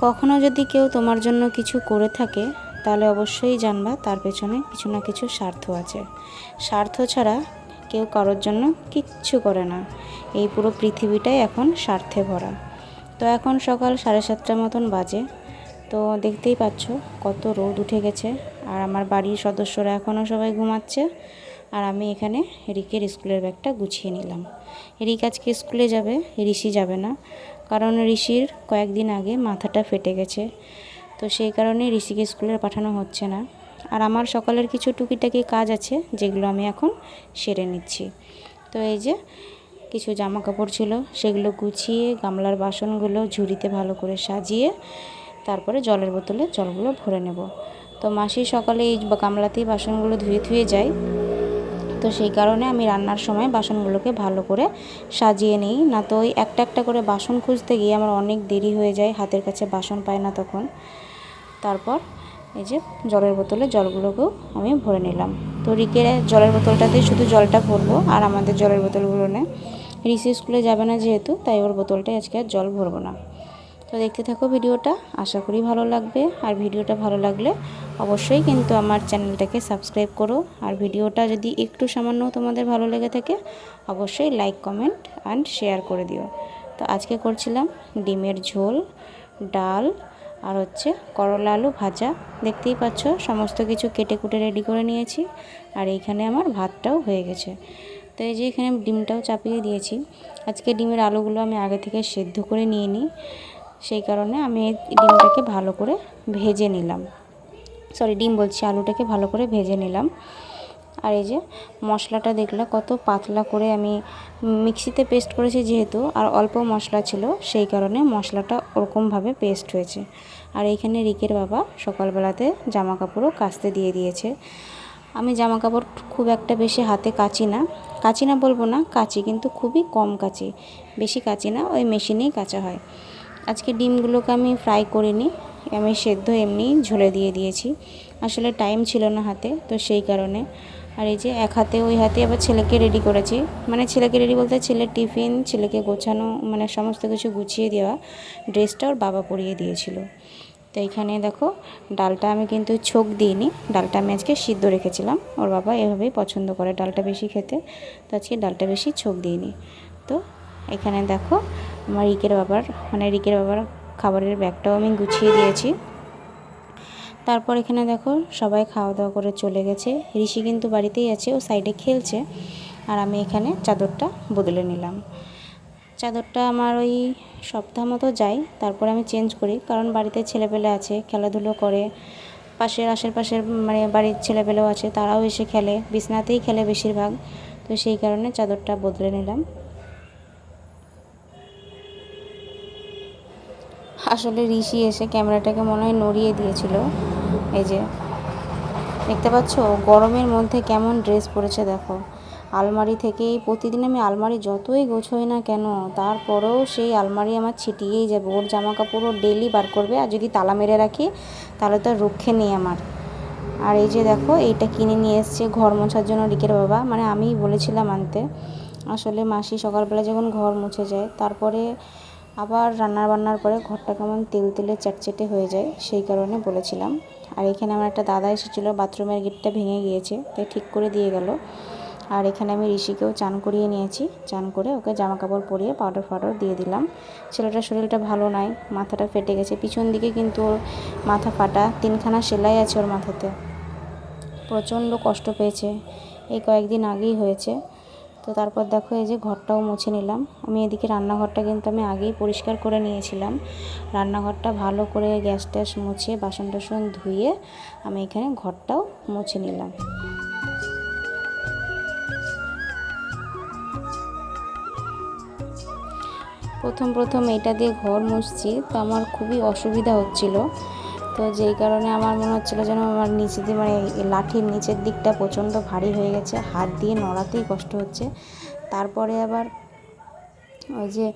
কখনো যদি কেউ তোমার জন্য কিছু করে থাকে, তাহলে অবশ্যই জানবা তার পেছনে কিছু না কিছু স্বার্থ আছে। স্বার্থ ছাড়া কেউ কারোর জন্য কিচ্ছু করে না। এই পুরো পৃথিবীটাই এখন স্বার্থে ভরা। তো এখন সকাল সাড়ে সাতটার মতন বাজে। তো দেখতেই পাচ্ছ কত রোদ উঠে গেছে। আর আমার বাড়ির সদস্যরা এখনও সবাই ঘুমাচ্ছে। আর আমি এখানে রিকের স্কুলের ব্যাগটা গুছিয়ে নিলাম। রিক আজকে স্কুলে যাবে, ঋষি যাবে না। কারণ ঋষির কয়েকদিন আগে মাথাটা ফেটে গেছে। তো সেই কারণে ঋষিকে স্কুলে পাঠানো হচ্ছে না। আর আমার সকালের কিছু টুকিটাকি কাজ আছে, যেগুলো আমি এখন সেরে নিচ্ছি। তো এই যে, কিছু জামা কাপড় ছিল, সেগুলো গুছিয়ে গামলার বাসনগুলো ঝুড়িতে ভালো করে সাজিয়ে তারপরে জলের বোতলে জলগুলো ভরে নেব। তো মাসি সকালে এই গামলাতেই বাসনগুলো ধুয়ে ধুয়ে যায়। তো সেই কারণে আমি রান্নার সময় বাসনগুলোকে ভালো করে সাজিয়ে নিই। না তো ওই একটা একটা করে বাসন খুঁজতে গিয়ে আমার অনেক দেরি হয়ে যায়, হাতের কাছে বাসন পায় না তখন। তারপর এই যে জলের বোতলে জলগুলোকেও আমি ভরে নিলাম। তো রিকের জলের বোতলটাতেই শুধু জলটা ভরবো আর আমাদের জলের বোতলগুলো নেই রিসি স্কুলে যাবে না যেহেতু, তাই ওর বোতলটাই আজকে আর জল ভরবো না। তো দেখতে থাকো ভিডিওটা, আশা করি ভালো লাগবে। আর ভিডিওটা ভালো লাগলে অবশ্যই কিন্তু আমার চ্যানেলটাকে সাবস্ক্রাইব করো। আর ভিডিওটা যদি একটু সামান্য তোমাদের ভালো লেগে থাকে, অবশ্যই লাইক, কমেন্ট অ্যান্ড শেয়ার করে দিও। তো আজকে করছিলাম ডিমের ঝোল, ডাল আর হচ্ছে করলা আলু ভাজা। দেখতেই পাচ্ছ, সমস্ত কিছু কেটে কুটে রেডি করে নিয়েছি। আর এইখানে আমার ভাতটাও হয়ে গেছে। তো এই যে এখানে ডিমটাও চাপিয়ে দিয়েছি। আজকে ডিমের আলুগুলো আমি আগে থেকে সেদ্ধ করে নিয়ে নিই। সেই কারণে আমি ডিমটাকে ভালো করে ভেজে নিলাম। সরি ডিম বলছি, আলুটাকে ভালো করে ভেজে নিলাম। আর এই যে মশলাটা দেখলে কত পাতলা করে আমি মিক্সিতে পেস্ট করেছি যেহেতু, আর অল্প মশলা ছিল, সেই কারণে মশলাটা ওরকমভাবে পেস্ট হয়েছে। আর এইখানে রিকের বাবা সকালবেলাতে জামা কাপড়ও কাচতে দিয়ে দিয়েছে। আমি জামা কাপড় খুব একটা বেশি হাতে কাচি না। কাচি না বলব না, কাচি, কিন্তু খুবই কম কাচি। বেশি কাচি না, ওই মেশিনেই কাচা হয়। আজকে ডিমগুলোকে আমি ফ্রাই করিনি আমি সেদ্ধ এমনি ঝোলে দিয়ে দিয়েছি। আসলে টাইম ছিল না হাতে, তো সেই কারণে। আর এই যে এক হাতে, ওই হাতে আবার ছেলেকে রেডি করেছি। মানে ছেলেকে রেডি বলতে ছেলের টিফিন, ছেলেকে গোছানো মানে সমস্ত কিছু গুছিয়ে দেওয়া ড্রেসটা ওর বাবা পরিয়ে দিয়েছিল। তো এইখানে দেখো, ডালটা আমি কিন্তু ছোক দিইনি। ডালটা আমি আজকে সিদ্ধ রেখেছিলাম। ওর বাবা এভাবেই পছন্দ করে ডালটা বেশি খেতে। তো আজকে ডালটা বেশি ছোক দিইনি। তো এখানে দেখো, আমার রিকের বাবার মানে রিকের বাবার খাবারের ব্যাগটাও আমি গুছিয়ে দিয়েছি। তারপর এখানে দেখো, সবাই খাওয়া দাওয়া করে চলে গেছে। ঋষি কিন্তু বাড়িতেই আছে, ও সাইডে খেলছে। আর আমি এখানে চাদরটা বদলে নিলাম। চাদরটা আমার ওই সপ্তাহ মতো যাই তারপর আমি চেঞ্জ করি। কারণ বাড়িতে ছেলেপেলে আছে, খেলাধুলো করে। পাশের আশেপাশের মানে বাড়ির ছেলেপেলেও আছে, তারাও এসে খেলে। বিছনাতেই খেলে বেশিরভাগ। তো সেই কারণে চাদরটা বদলে নিলাম। আসলে ঋষি এসে ক্যামেরাটাকে মনে হয় নড়িয়ে দিয়েছিল। এই যে, দেখতে পাচ্ছ? গরমের মধ্যে কেমন ড্রেস পরেছে, দেখো। আলমারি থেকেই প্রতিদিন আমি আলমারি যতই গোছই না কেন, তারপরেও সেই আলমারি আমার ছিটিয়েই যাবে। ওর জামা কাপড় ডেলি বার করবে, আর যদি তালা মেরে রাখি, তাহলে তো রক্ষে নেই আমার। আর এই যে দেখো, এইটা কিনে নিয়ে এসছে ঘর মোছার জন্য রিকের বাবা। মানে আমিই বলেছিলাম আনতে, আসলে মাসি সকালবেলা যখন ঘর মুছে যায়, তারপরে আবার রান্নার বান্নার পরে ঘরটা কেমন তেল তেলে চ্যাটচেটে হয়ে যায়, সেই কারণে বলেছিলাম। আর এখানে আমার একটা দাদা এসেছিল, বাথরুমের গেটটা ভেঙে গিয়েছে, তাই ঠিক করে দিয়ে গেল। আর এখানে আমি ঋষিকেও চান করিয়ে নিয়েছি, চান করে ওকে জামা কাপড় পরিয়ে পাউডার ফাউডার দিয়ে দিলাম। ছেলেটার শরীরটা ভালো নাই, মাথাটা ফেটে গেছে, পিছন দিকে কিন্তু ওর মাথা ফাটা, তিনখানা সেলাই আছে ওর মাথাতে। প্রচণ্ড কষ্ট পেয়েছে, এই কয়েকদিন আগেই হয়েছে। তো তারপর দেখো এই যে ঘরটাও মুছে নিলাম। আমি এদিকে রান্নাঘরটা কিন্তু আমি আগেই পরিষ্কার করে নিয়েছিলাম। রান্নাঘরটা ভালো করে গ্যাস ট্যাস মুছে, বাসন টাসন ধুয়ে আমি এখানে ঘরটাও মুছে নিলাম। প্রথম প্রথম এটা দিয়ে ঘর মুছছি, তো আমার খুবই অসুবিধা হচ্ছিল। তো যেই কারণে আমার মনে হচ্ছিল যেন আমার নিচে দিয়ে মানে লাঠির নিচের দিকটা প্রচণ্ড ভারী হয়ে গেছে, হাত দিয়ে নড়াতেই কষ্ট হচ্ছে। তারপরে আবার ওই যে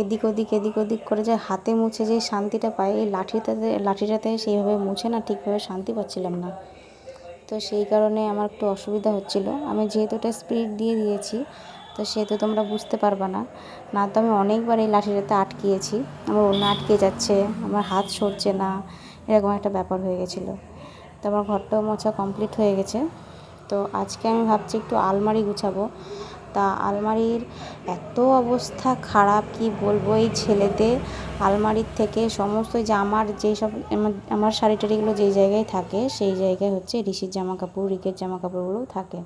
এদিক ওদিক এদিক ওদিক করে যে হাতে মুছে যে শান্তিটা পাই, এই লাঠিটাতে লাঠিটাতে সেইভাবে মুছে না, ঠিকভাবে শান্তি পাচ্ছিলাম না। তো সেই কারণে আমার একটু অসুবিধা হচ্ছিল। আমি যেহেতু এটা স্পিড দিয়ে দিয়েছি তো সেহেতু তোমরা বুঝতে পারবা না। না তো আমি অনেকবার এই লাঠিটাতে আটকিয়েছি। আমার অন্য আটকে যাচ্ছে, আমার হাত সরছে না, এরকম একটা ব্যাপার হয়ে গেছিল। তো আমার ঘরটাও মোছা কমপ্লিট হয়ে গেছে। তো আজকে আমি ভাবছি একটু আলমারি গুছাবো। তা আলমারির এত অবস্থা খারাপ, কি বলব, এই ছেলেতে আলমারির থেকে সমস্ত যে আমার যেই সব আমার- আমার শাড়ি টাড়িগুলো যেই জায়গায় থাকে, সেই জায়গায় হচ্ছে ঋষির জামা কাপড় রিকের জামা কাপড়গুলো থাকে।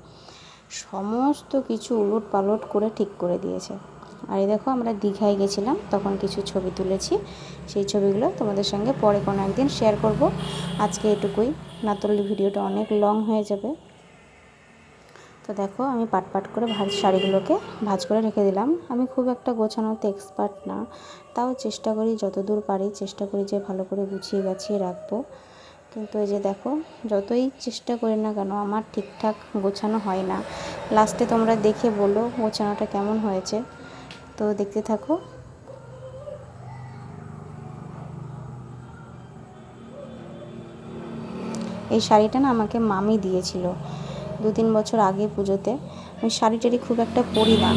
সমস্ত কিছু উলট পালট করে ঠিক করে দিয়েছে। আর এই দেখো আমরা দীঘায় গেছিলাম, তখন কিছু ছবি তুলেছি। সেই ছবিগুলো তোমাদের সঙ্গে পরে কোনো একদিন শেয়ার করব। আজকে এটুকুই। না তুললে ভিডিওটা অনেক লং হয়ে যাবে। তো দেখো, আমি পাট পাট করে ভাজ শাড়িগুলোকে ভাজ করে রেখে দিলাম। আমি খুব একটা গোছানোতে এক্সপার্ট না। তাও চেষ্টা করি, যতদূর পারি চেষ্টা করি যে ভালো করে গুছিয়ে গাছিয়ে রাখব। কিন্তু এই যে দেখো, যতই চেষ্টা করি না কেন, আমার ঠিকঠাক গোছানো হয় না। লাস্টে তোমরা দেখে বলো গোছানোটা কেমন হয়েছে। তো দেখতে থাকো। এই শাড়িটা না আমাকে মামি দিয়েছিল দু তিন বছর আগে পুজোতে। আমি শাড়ি টাড়ি খুব একটা পরি না।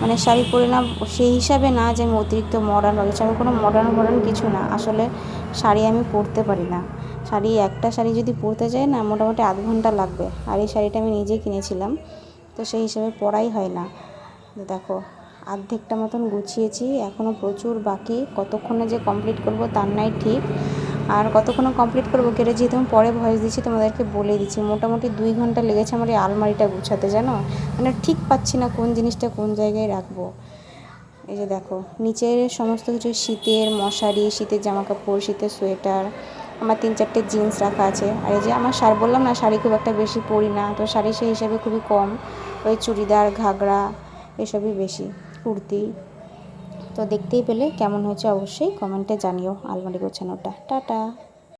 মানে শাড়ি পরি না সেই হিসাবে না যে আমি অতিরিক্ত মডার্ন হয়েছে আমি কোনো মডার্ন মডার্ন কিছু না। আসলে শাড়ি আমি পরতে পারি না। শাড়ি, একটা শাড়ি যদি পরতে যাই না, মোটামুটি আধ ঘণ্টা লাগবে। আর এই শাড়িটা আমি নিজে কিনেছিলাম, তো সেই হিসাবে পরাই হয় না। দেখো আর্ধেকটা মতন গুছিয়েছি এখনও প্রচুর বাকি। কতক্ষণে যে কমপ্লিট করব তার নাই ঠিক। আর কতক্ষণে কমপ্লিট করব কেটে যেহেতু আমি পরে ভয়েস দিচ্ছি, তোমাদেরকে বলে দিচ্ছি। মোটামুটি দুই ঘণ্টা লেগেছে আমার এই আলমারিটা গুছাতে, জানো? মানে ঠিক পাচ্ছি না কোন জিনিসটা কোন জায়গায় রাখব। এই যে দেখো, নিচের সমস্ত কিছু, শীতের মশারি, শীতের জামা কাপড় শীতের সোয়েটার আমার তিন চারটে জিন্স রাখা আছে। আর এই যে আমার শাড়ি, বললাম না শাড়ি খুব একটা বেশি পরি না, তো শাড়ি সেই হিসাবে খুবই কম। ওই চুড়িদার, ঘাগরা, এসবই বেশি, কুর্তি। তো দেখতেই পেলে কেমন হয়েছে অবশ্যই কমেন্টে জানিও, আলমারি গোছানোটা। টাটা।